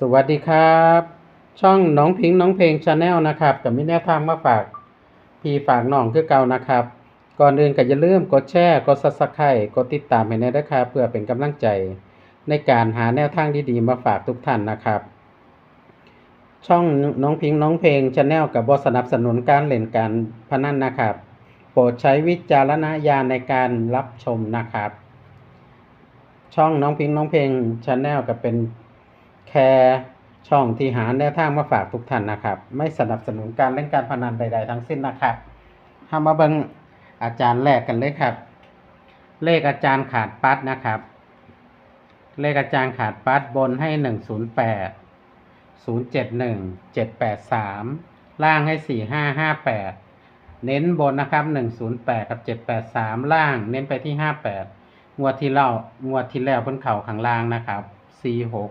สวัสดีครับ ช่องน้องพิงค์น้องเพลงชาแนลนะครับกับมีแนวทางมาฝากพี่ฝากน้องคือเก่านะครับ ก่อนอื่นก็อย่าลืมกดแชร์กดซับสไครต์กดติดตามให้แน่ด้วยครับเพื่อเป็นกำลังใจในการหาแนวทางดีๆมาฝากทุกท่านนะครับ ช่องน้องพิงค์น้องเพลงชาแนลกับบสนับสนุนการเล่นการพนันนะครับ โปรดใช้วิจารณญาณในการรับชมนะครับ ช่องน้องพิงค์น้องเพลงชาแนลก็เป็น แค่ช่องที่หาแนวทางมาฝากทุกท่านนะครับ ไม่สนับสนุนการเล่นการพนันใด ๆ ทั้งสิ้นนะครับทำมาเบิงอาจารย์แรกกันเลยครับ เลขอาจารย์ขาดปัดนะครับ เลขอาจารย์ขาดปัดบนให้หนึ่งศูนย์แปดศูนย์เจ็ดหนึ่งเจ็ดแปดสามล่างให้สี่ห้าห้าแปดเน้นบนนะครับหนึ่งศูนย์แปดกับเจ็ดแปดสามล่าง เน้นไปที่ห้าแปดงวดที่เล่างวดที่แล้วเพิ่นเข่าข้างล่างนะครับสี่หก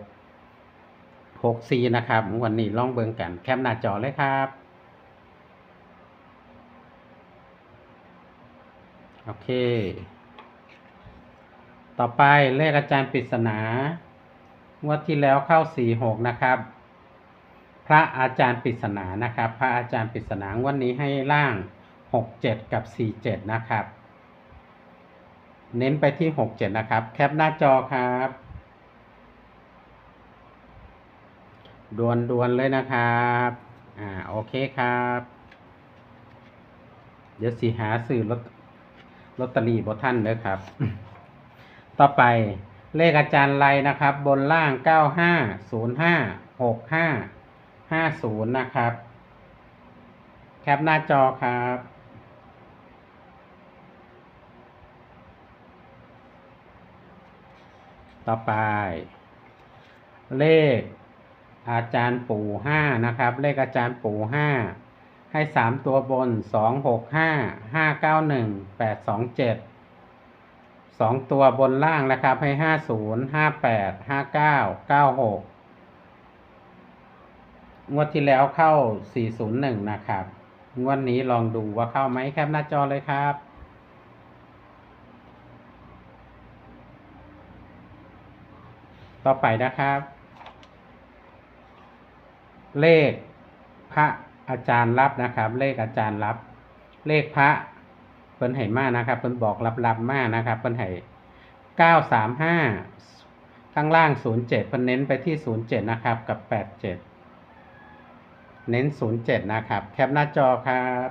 หกสี่นะครับ วันนี้ล่องเบิงกัน แคปหน้าจอเลยครับโอเค ต่อไปเลขอาจารย์ปริศนางวดที่แล้วเข้าสี่หกนะครับ พระอาจารย์ปริศนานะครับ พระอาจารย์ปริศนางวันนี้ให้ล่างหกเจ็ดกับสี่เจ็ดนะครับ เน้นไปที่หกเจ็ดนะครับ แคปหน้าจอครับ ดวนดวนๆเลยนะครับ อ่า โอเคครับ เดี๋ยวสีหาสื่อลอตลอตเตอรี่บท่านเด้อครับ ต่อไปเลขอาจารย์ไลนะครับ บนล่างเก้าห้าศูนย์ห้าหกห้าห้าศูนย์นะครับ แคปหน้าจอครับต่อไป เลข อาจารย์ปู่ห้านะครับ เลขอาจารย์ปู่ห้าให้สามตัวบนสองหกห้าห้าเก้าหนึ่งแปดสองเจ็ดสองตัวบนล่างนะครับ ให้ห้าศูนย์ห้าแปดห้าเก้าเก้าหกงวดที่แล้วเข้าสี่ศูนย์หนึ่งนะครับ งวดนี้ลองดูว่าเข้าไหมแคปหน้าจอเลยครับ ต่อไปนะครับ เลขพระอาจารย์รับนะครับ เลขอาจารย์รับ เลขพระเพิ่นให้มานะครับเพิ่นบอกรับๆมานะครับเพิ่นให้เก้าสามห้าข้างล่างศูนย์เจ็ดเพิ่นเน้นไปที่ศูนย์เจ็ดนะครับ กับแปดเจ็ดเน้นศูนย์เจ็ดนะครับ แคปหน้าจอครับ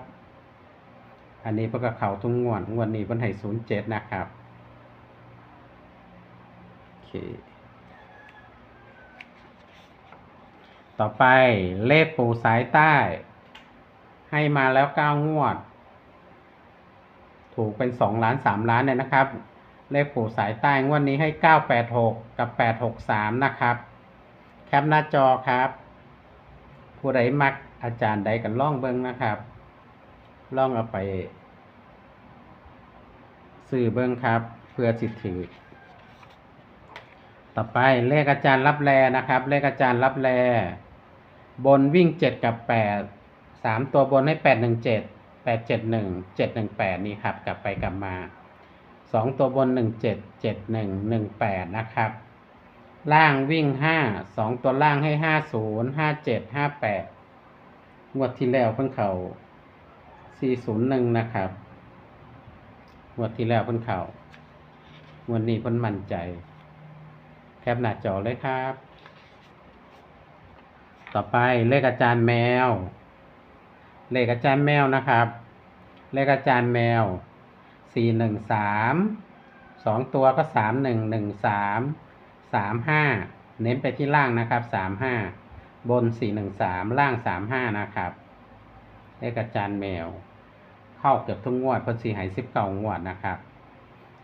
อันนี้เพิ่นก็เขาทุกงวดงวดนี้เพิ่นให้ศูนย์เจ็ดนะครับโอเค ต่อไปเลขปูสายใต้ ให้มาแล้วเก้างวด ถูกเป็นสองล้านสามล้านเนี่ยนะครับ เลขปูสายใต้งวดนี้ให้เก้าแปดหกกับแปดหกสามนะครับ แคปหน้าจอครับ ผู้ใดมักอาจารย์ใดกันล่องเบิ้งนะครับ ล่องเอาไปซื้อเบิ้งครับ เพื่อสิทถือต่อไปเลขอาจารย์รับแลนะครับ เลขอาจารย์รับแล บนวิ่งเจ็ดกับแปดสามตัวบนให้แปดหนึ่งเจ็ดแปดเจ็ดหนึ่งเจ็ดหนึ่งแปดนี่ครับ กลับไปกลับมาสองตัวบนหนึ่งเจ็ดเจ็ดหนึ่งหนึ่งแปดนะครับ ล่างวิ่งห้าสองตัวล่างให้ห้าศูนย์ห้าเจ็ดห้าแปดงวดที่แล้วเพิ่งเขาสี่ศูนย์หนึ่งนะครับงวดที่แล้วเพิ่งเขางวดนี้เพิ่นมั่นใจ แคปหน้าจอเลยครับ ต่อไปเลขอาจารย์แมว เลขอาจารย์แมวนะครับ เลขอาจารย์แมวสี่หนึ่งสามสองตัวก็สามหนึ่งหนึ่งสามสามห้าเน้นไปที่ล่างนะครับสามห้าบนสี่หนึ่งสามล่างสามห้านะครับ เลขอาจารย์แมว เข้าเกือบทุกงวดเพอสี่หายสิบเก้างวดนะครับ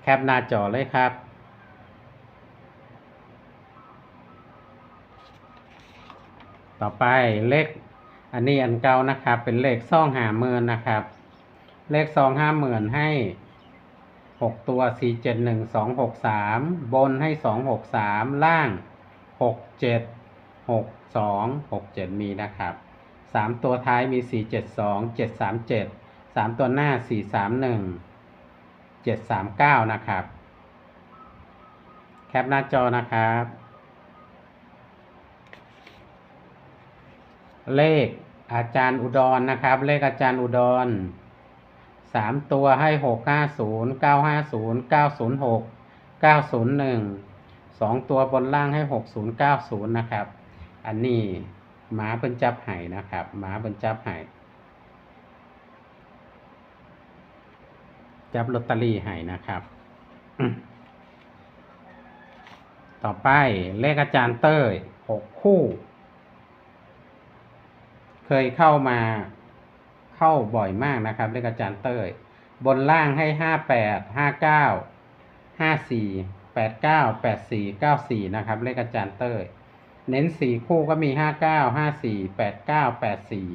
แคปหน้าจอเลยครับ ต่อไปเลขอันนี้อันเก่านะครับ เป็นเลขซองหาเมือนนะครับ เลขซองห้าหมื่นให้หกตัวสี่เจ็ดหนึ่งสองหกสามบนให้สองหกสามล่างหกเจ็ดหกสองหกเจ็ดมีนะครับสามตัวท้ายมีสี่เจ็ดสองเจ็ดสามเจ็ดสามตัวหน้าสี่สามหนึ่งเจ็ดสามเก้านะครับ แคปหน้าจอนะครับ เลขอาจารย์อุดรนะครับ เลขอาจารย์อุดรสามตัวให้หกห้าศูนย์เก้าห้าศูนย์เก้าศูนย์หกเก้าศูนย์หนึ่งสองตัวบนล่างให้หกศูนย์เก้าศูนย์นะครับ อันนี้หมาเป็นจับไห่นะครับหมาเป็นจับไห่จับลอตเตอรี่ไห่นะครับ ต่อไปเลขอาจารย์เต้ยหกคู่ เคยเข้ามาเข้าบ่อยมากนะครับเลขอาจารย์เต้ย บนล่างให้ห้าแปดห้าเก้าห้าสี่แปดเก้าแปดสี่เก้าสี่นะครับเลขอาจารย์เต้ย เน้นสี่คู่ก็มีห้าเก้าห้าสี่แปดเก้าแปดสี่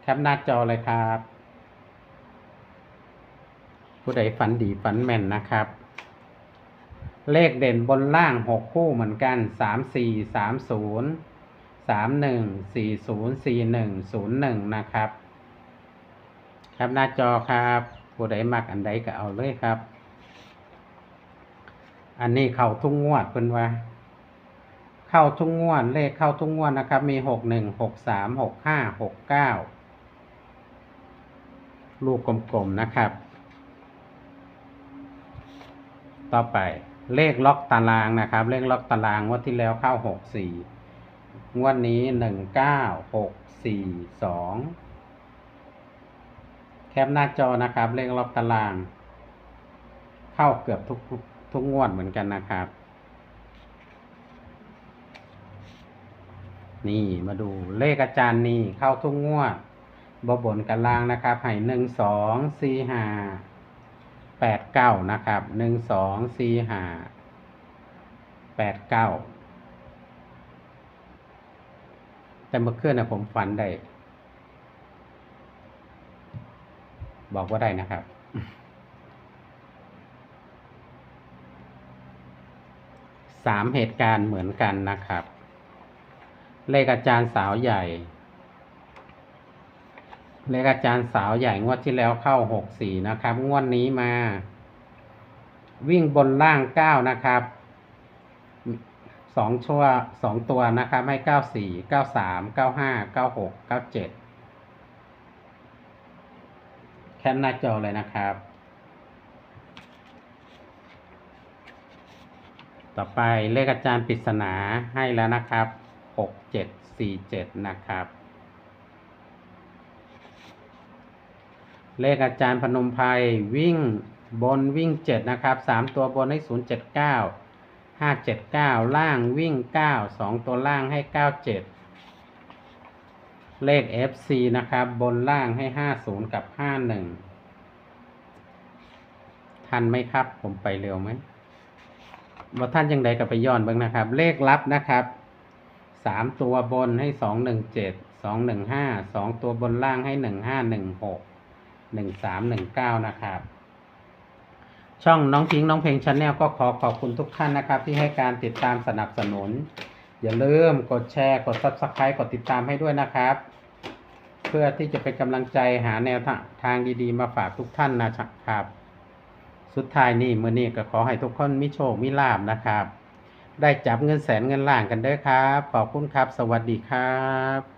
แคปหน้าจอเลยครับ ผู้ใดฝันดีฝันแม่นนะครับ เลขเด่นบนล่างหกคู่เหมือนกันสามสี่สามศูนย์ สามหนึ่งสี่ศูนย์สี่หนึ่งศูนย์หนึ่งนะครับ ครับหน้าจอครับผู้ใดมักอันใดก็เอาเลยครับ อันนี้เข้าทุ่งงวดเป็นว่า เข้าทุ่งงวดเลขเข้าทุ่งงวดนะครับ มีหกหนึ่งหกสามหกห้าหกเก้าลูกกลมๆนะครับ ต่อไปเลขล็อกตารางนะครับ เลขล็อกตารางงวดที่แล้วเข้าหกสี่ งวดนี้หนึ่งเก้าหกสี่สองแคปหน้าจอนะครับ เลขล็อกตาราง เข้าเกือบทุกทุกทุกงวดเหมือนกันนะครับ นี่มาดูเลขอาจารย์นี่เข้าทุกงวดบบนกันล่างนะครับให้หนึ่งสองสี่ห้าแปดเก้านะครับหนึ่งสองสี่ห้าแปดเก้า แต่เมื่อคืนนะผมฝันได้ บอกว่าได้นะครับ สามเหตุการณ์เหมือนกันนะครับ เลขอาจารย์สาวใหญ่ เลขอาจารย์สาวใหญ่งวดที่แล้วเข้าหกสี่นะครับ งวดนี้มา วิ่งบนล่างเก้านะครับ สองชั่วสองตัวนะครับให้เก้าสี่เก้าสามเก้าห้าเก้าหกเก้าเจ็ดแคปหน้าจอเลยนะครับ ต่อไปเลขอาจารย์ปริศนาให้แล้วนะครับหกเจ็ดสี่เจ็ดนะครับ เลขอาจารย์พนมไพรวิ่งบนวิ่งเจ็ดนะครับสามตัวบนให้ศูนย์เจ็ดเก้า ห้าเจ็ดเก้าล่างวิ่งเก้าสองตัวล่างให้เก้าเจ็ดเลข FC นะครับ บนล่างให้ห้าศูนย์กับห้าหนึ่งทันไหมครับ ผมไปเร็วไหมว่าท่านยังใดกับไปย้อนบ้างนะครับ เลขลับนะครับสามตัวบนให้สองหนึ่งเจ็ดสองหนึ่งห้าสองตัวบนล่างให้หนึ่งห้าหนึ่งหกหนึ่งสามหนึ่งเก้านะครับ ช่องน้องพิงน้องเพลงชาแนลก็ขอขอบคุณทุกท่านนะครับ ที่ให้การติดตามสนับสนุน อย่าลืมกดแชร์กด subscribe กดติดตามให้ด้วยนะครับ เพื่อที่จะเป็นกำลังใจหาแนวทางดีๆ มาฝากทุกท่านนะครับ สุดท้ายนี่มื่อนี้ก็ขอให้ทุกคนมีโชคมีลาบนะครับ ได้จับเงินแสนเงินล้านกันด้อครับ ขอบคุณครับ สวัสดีครับ